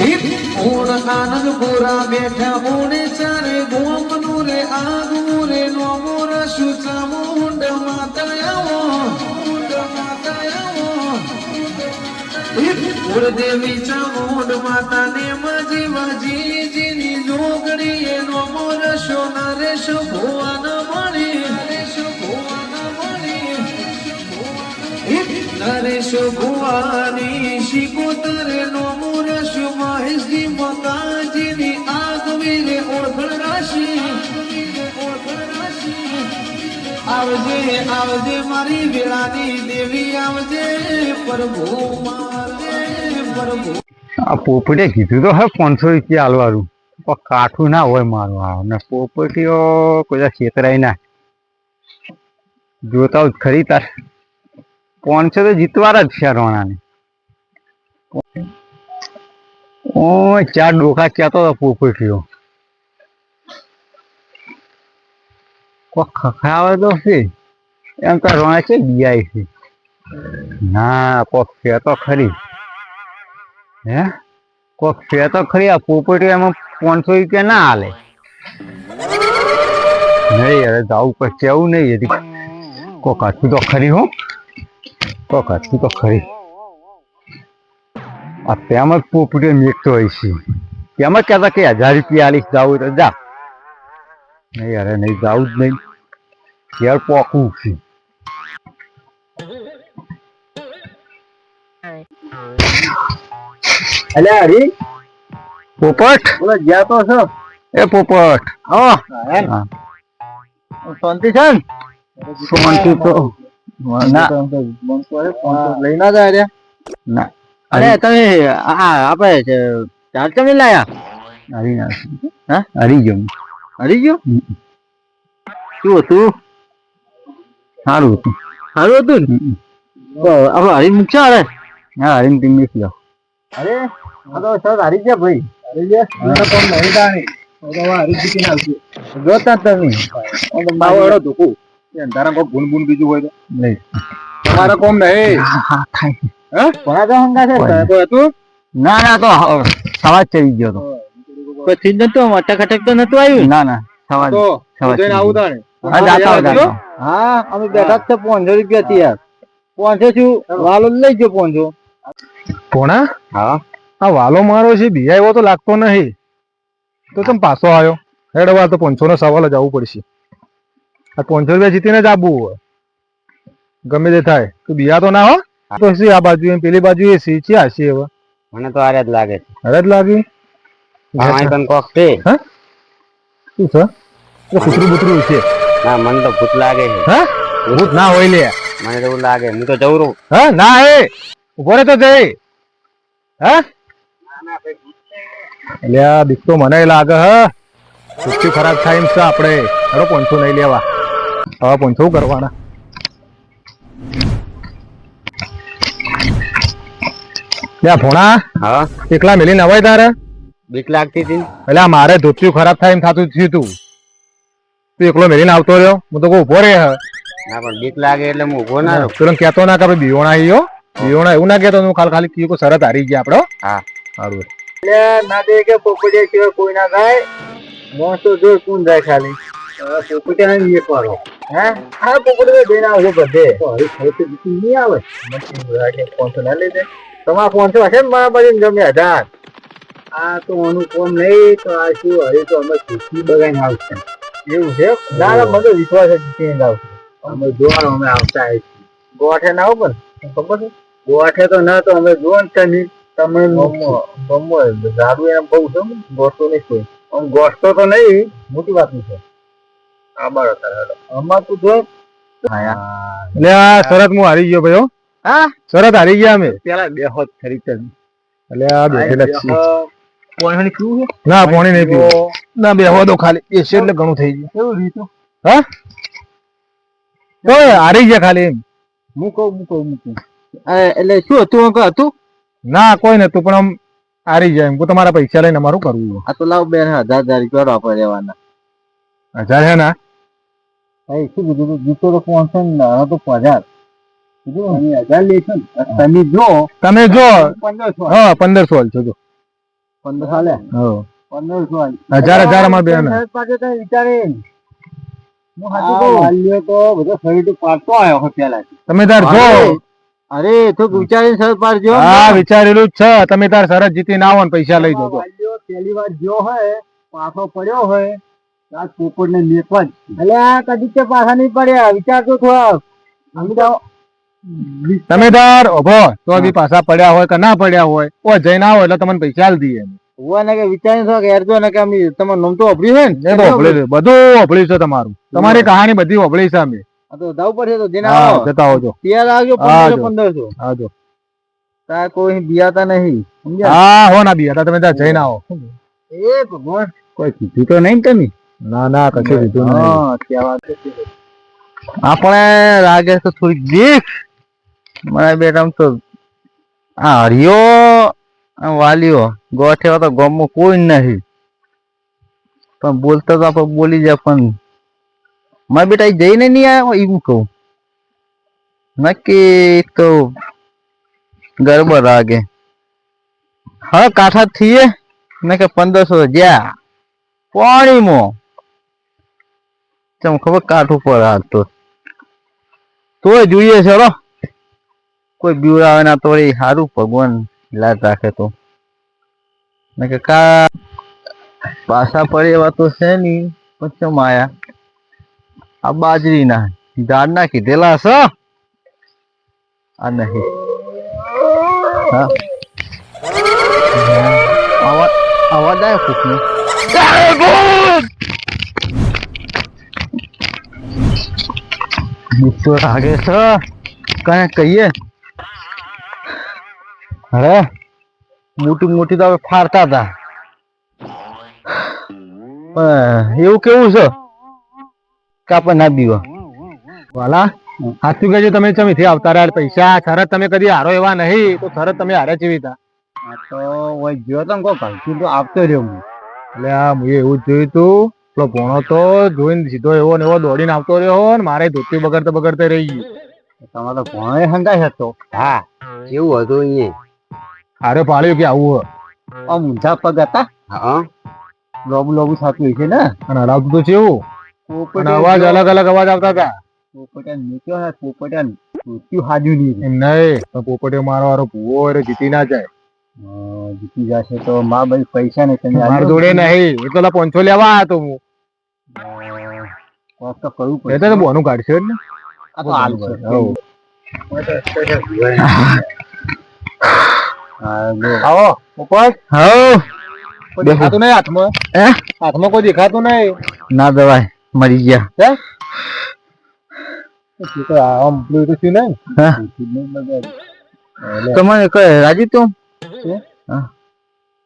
ઊણ આનંદપુરા બેઠા ઊણે ચારે ગોમનું રે આગવું રે નોમો રસુ ચામુંડ માતા આવો મુંડ માતા આવો ગુરુદેવી ચામુંડ માતા ને માજી માજી, જીની જોગણી નોમો રસો નરેશ, ભુવન મણી, નરેશ, ભુવન મણી. નરેશ, ભુવાની આવજે આવજે, મારી વેળાની દેવી આવજે, પ્રભુ પ્રભુ. આ પોપટે કીધું તો હવે પાંચસો રૂપિયા હાલવાનું પણ કાઠું ના હોય મારું અને પોપટીઓ કોઈ છેતરાય ના. જોતા જ ખરી તાર પાંચસો તો જીતવાર જ છે રોણાને. ઓ ચાર ડોકા ક્યાં તો પોપટીઓ. કોઈ ખખાવે તો છે એમ તો રોણા છે બિયાય છે. ના, કોક છે તો ખરી. હે? કોક છે તો ખરી, આ પોપટી એમાં પાંચસો રૂપિયા ના હાલે. નહીં અરે જાવું પછી આવું નહીં હતી કોક હાથું તો ખરી હો. કોક હાથું તો ખરી. આ તેમ જ પોપટીઓ મેકતો હોય છે. તેમ જ કહેતા કે હજાર રૂપિયા આલીશ, જાવું તો જા. નહીં અરે નહીં જાવું જ નહીં. ઘેર પોકવું છે. અલે હરી પોપટ? બોલો જ્યાં તો છો? એ પોપટ. હા શાંતિ છે ને? શાંતિ તો. લઈ ના જાય રે. ના. અરે તમે આ આપણે ચાર ચમી લાયા? હરી ના. હા? હરી ગયો હરી ગયો? શું હતું? સારું હતું. સારું હતું ને? તો હરી મૂકશે અરે? હા હરીને ટીમ નીકળી જાઓ અરે આ તો સર હારી ગયા ભાઈ. હરી ગયા? હરી જીતી તમે માવો ધોકું તારા કોઈ ગુણ ગુણ બીજું હોય તો? નહીં. તમારે કોમ નહીં. હા હા થાય. તો હંગા છે કોઈ તો હતું? ના ના તો સવાજ ચડી ગયો તો પછી નતું અટક અટક તો નતું આવ્યું? ના ના સવાર તો જઈને આવું તાણે. હા જાતા હતા હા અમે બેઠા જ છે પાંચસો રૂપિયા થી યાર. પાંચસો છું વાલો લઈ ગયો પાંચસો. પોણા? હા. આ વાલો મારો છે બીજા એવો તો લાગતો નહીં. તો તમે પાછો આવ્યો હેડ વાર તો પાંચસો નો સવાલ જ આવવું પડશે. આ પાંચસો રૂપિયા જીતીને જ આવવું હોય. ગમે તે થાય. તો બિયા તો ના હો. તો શું આ બાજુ પેલી બાજુ એ સી છે હશે હવે. મને તો આરે જ લાગે છે. આરે જ લાગી? આમાં પણ કોક છે. શું છે? એ કૂતરું બુતરું છે. ના મને તો ભૂત લાગે છે. હા? ભૂત ના હોય લે. મને તો એવું લાગે હું તો જવરું હા ના એ. ઊભો રે તો જઈ. હા? એટલે આ મને લાગે હ. સુસ્તી ખરાબ થાય એમ છે આપણે. હેડો પોંછું નહીં લેવા. હવે પોંછું કરવાના? ત્યાં ભોણા હા? એકલા મેલી નવાય તારે? બીક લાગતી હતી. એટલે મારે ધોતિયું ખરાબ થાય એમ થતું થયું તું. તું એકલો મેલીને આવતો રહ્યો? હું તો કોઈ ઊભો રે હે. ના પણ બીક લાગે એટલે હું ઊભો ના રહ્યો તું કેતો ના કે આપણે બિયોણા આવીયો બિયોણા એવું ના કહેતો હું ખાલી ખાલી કીધું કે શરત હારી ગયા આપણો હા. સારું. એટલે ના દે કે પોપડે સિવાય કોઈ ના થાય તો જો કોણ જાય ખાલી. પોપડે ને એક વાળો. હે? હા પોપડિયા બેન આવજો બધે. હવે ખરી તો જીતી નહીં આવે. મને લાગે પાંચસો ના લઈ દે. તમારા પાંચસો હશે ને મારા બાજુ જમ્યા હજાર આ તો આનું કોમ નહીં તો આ શું? હવે તો અમે ખુશી બગાઈને આવશે. એવું છે? ના ના મને વિશ્વાસ જ જીતીને આવશે અમે જોવાનું અમે આવતા આવીએ છીએ. ગોઠે ના આવો પણ ખબર છે? ગોઠે તો ના તો અમે જોવાનું ને નહીં તમે ગમો દારૂ એમ બહુ છે ગોઠતો નહીં કોઈ. આમ ગોઠતો તો નહીં. મોટી વાત છે. આ બરો તારે અમાર તું જો એટલે આ શરત હું હારી ગયો ભાઈ હા. શરત હારી ગયા અમે. પેલા બે હોત ખરી એટલે આ બેઠેલા છીએ. કોણ પીવું છે? ના પાણી નહીં પીવું. ના બેહવા દો ખાલી. એસી એટલે ઘણું થઈ ગયું. એવું રીતું હા? તો હારી ગયા ખાલી એમ. મૂકો મૂકો મૂકો એટલે શું હતું અંક હતું? ના કોઈ નતું પણ આમ હારી જાય એમ. હું તમારા પૈસા લઈને અમારું કરવું આ તો લાવ બેન હજાર હજાર રૂપિયા વાપર રહેવાના હજાર હે ના? ભાઈ શું કીધું તું? જીતો તો છે ને તો હજાર. તમે જો. તમે જો. પંદરસો હા પંદરસો હાલ છો જો. પંદર પંદરસો હજાર હજારમાં બે વિચારે? તમે તાર જો અરે તો વિચારીને શરત પાડજો. હા વિચારેલું જ છે. તમે તાર સરસ જીતી ના આવો ને પૈસા લઈ જજો. પહેલી વાર જો હોય પાછો પડ્યો હોય આ પોપડ ને મેકવા જ એટલે કદી તે પાછા નહીં પડ્યા. વિચારજો થોડા અમે તો તમે તાર ઊભો તો બી પાછા પડ્યા હોય કે ના પડ્યા હોય ઓ જઈને આવો એટલે તમને પૈસા આલ દઈએ ને કે વિચારી છો કે હેરજો ને કે અમે તમારું નામ તો અભર્યું હોય ને? તો છે. બધું હોભળી છે તમારું. તમારી કહાની બધી હોભળી છે અમે. તો જવું પડશે તો જઈને આવો. જતા આવજો. ત્યાં આવજો પંદરસો આવજો. તા કોઈ બિયાતા નહીં હા હો ના બિયાતા તમે ત્યાં જઈને આવો. એ ભગવાન. કોઈ કીધું તો નહીં તમે? ના ના કશું કીધું નહીં. આપણે લાગે તો થોડીક બીક મારા બેટા તો આ હરિયો વાલીઓ, ગોઠેવા તો ગામમાં કોઈ નથી. પણ બોલતા તો આપણે બોલી જાય, પણ મારા બેટા જઈને નહીં આવ્યો એવું કહું? નક્કી તો ગરબડ લાગે. હા કાંઠા થઈએ ને કે પંદરસો જ્યાં પાણીમાં. ચમ ખબર કાઠ ઉપર હાલતો. તોય જોઈએ છે કોઈ બીવડાવે ના તો એ સારું ભગવાન લાજ રાખે તો. ને કે કા પાછા પડે એવા તો છે નહીં પછી માયા આ બાજરીના ઝાડના કીધેલા છે આ નહીં. હા. અવાજ અવાજ આવે કુકનો. ગુસ્સો લાગે કઈ કહીએ? અરે મોટી મોટી તો ફાડતા હતા. એવું કેવું છે કાપા ના બીવા વાલા સાચું કહેજો તમે ચમીથી આવતા રહ્યા પૈસા સરત તમે કદી હારો એવા નહીં તો સરત તમે હારે ચીવી હતા તો ઓય ગયો તો કો કોઈ તો આવતો રહ્યો હું. એટલે આ મુએ એવું જ જોયું તું પેલો ભોણો તો જોઈને સીધો એવો ને એવો દોડીને આવતો રહ્યો ને મારે ધોતી બગડતા બગડતે રહી ગયું. તમારો ભોણો ભણો હંગાઈ હતો? હા એવું હતું અહીંયા. હારે પાડ્યું કે આવું આ ઊંધા પગ હતા? હા. લોબુ લોબુ થતું હશે ને. અને હરાવતું તો છે અને અવાજ અલગ અલગ અવાજ આવતા હતા. પોપટિયા નીકળ્યો ને પોપટે મૃત્યુ હાજુ નહીં. એમ નહીં પણ પોપટે મારો વારો ભૂવો એટલે જીતી ના જાય. જીતી જશે તો માં ભાઈ પૈસા નહીં તમે મારા જોડે નહીં. એ તો લા પોંચો લેવા આવ્યો તો હું. કોક તો કરવું પડે તો બોનું કાઢશે ને. આ તો હાલ છે. આવો. હવ કોઈ દેખાતું નહીં હાથમાં? હે? હાથમાં કોઈ દેખાતું નહીં? ના દવાય મરી ગયા. તો આમ પેલું તો થયું નહીં. હા? તમારે કઈ રાજી તું?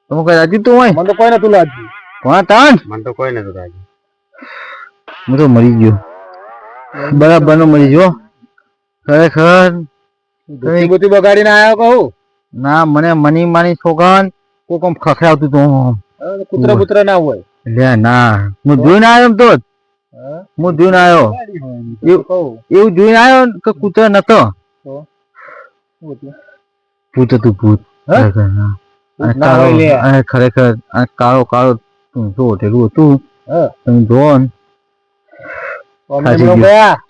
તમે કઈ રાજી તું હોય? મને તો કોઈ નતું લાગ્યું કોણ? મને તો કોઈ નથી રાજી. હું તો મરી ગયો. બરાબર નો મરી ગયો. ખરેખર. બગાડીને આવ્યો કહું. ના મને મની માની છોકન કોક આમ ખખડાવતું તું કૂતરા કૂતરા ના હોય. લે ના. હું જોઈને આવ્યો તો હું? જોઈને આવ્યો. એવું જોઈને આવ્યો કે કૂતરા નતો. ભૂત હતું ભૂત. અને ખરેખર આ કાળો કાળો શું હોટેલું હતું. તમે જોવો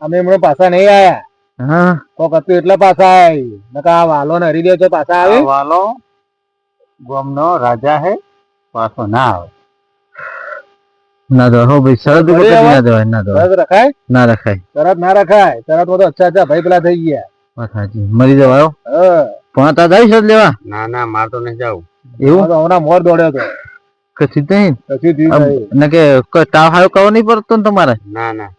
અમે એમનો પાછા નહીં આયા. હા. કોક હતું એટલે પાછા આય નકા આ વાલો ને હરી દે તો પાછા આવે. વાલો ગામનો રાજા હે પાછો ના આવે. ના દો હો ભાઈ શરત ઉપર અરે કદી આવા- ના દેવાય ના દેવાય. તરત રખાય? ના રખાય. તરત ના રખાય. તરત બધો અચ્છા અચ્છા ભાઈ પેલા થઈ ગયા. સાચી. મરી જવાયો? હા. પણ તા જાય શરત લેવા? ના ના માર તો નહીં જાવ. એવું? તો હમણાં મોર દોડ્યો તો કશું નહીં પછી નહીં. કે તાવ હારો કરવો નહીં પડતો ને તમારે? ના ના.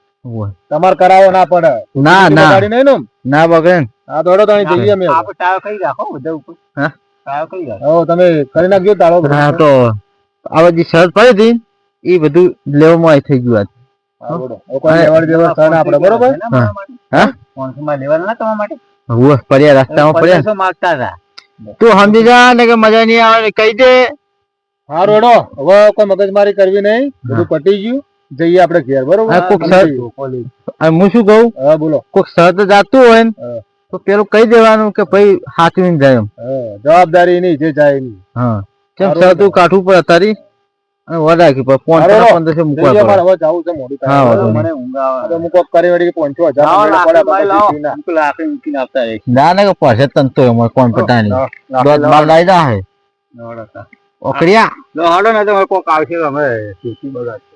તમારે કરાવો ના પડે. ના ના. ગાડી નહીં ને ના બગડે આ દોડો તો જઈએ અમે. આપ ટાળો કઈ રાખો બધા ઉપર. હા? ટાળો કઈ રાખો. ઓ તમે કરી નાખજો તાળો. હા તો આ જે શરત પડી હતી એ બધું લેવામાં આવી થઈ ગયું આજ. હા, બોલો. હવે કોઈ લેવાડ દેવાડ થાય આપણે બરોબર? હા. હા? લેવાના ના તમારા માટે? ઉવ્વ, પડ્યા રસ્તામાં પડ્યા માંગતા હતા. તું સમજી જા ને કે મજા નહીં આવે કહી દે. હા રોડો. હવે કોઈ મગજમારી કરવી નહીં. બધું પટી ગયું. જઈએ આપણે ઘેર બરોબર? હા, શું કહું? હા બોલો. કોઈક શરત જાતું હોય ને તો પેલું કહી દેવાનું કે ભાઈ હાચવીને જાય એમ. જવાબદારી નહીં જે જાય નહીં હા. કેમ સારું સાતું કાઠું પર તારી અને વડા કે પર પાંચ સારું રો. પંદરસો મૂકવા પડે. મારે હવે જાવું છે મોડી હા, મને ઊંઘ આવે. હું. કરી વળી લાવો. સીધીના. લાકડી મૂકીને આપતા રહે ના ના કે પાસે તન તો એમાં કોણ પટાની દોત લાકડી બાર દા હે. ઓકરિયા લો હાડો ને તો હવે કોક આવશે અમે સીસી બગાડશે.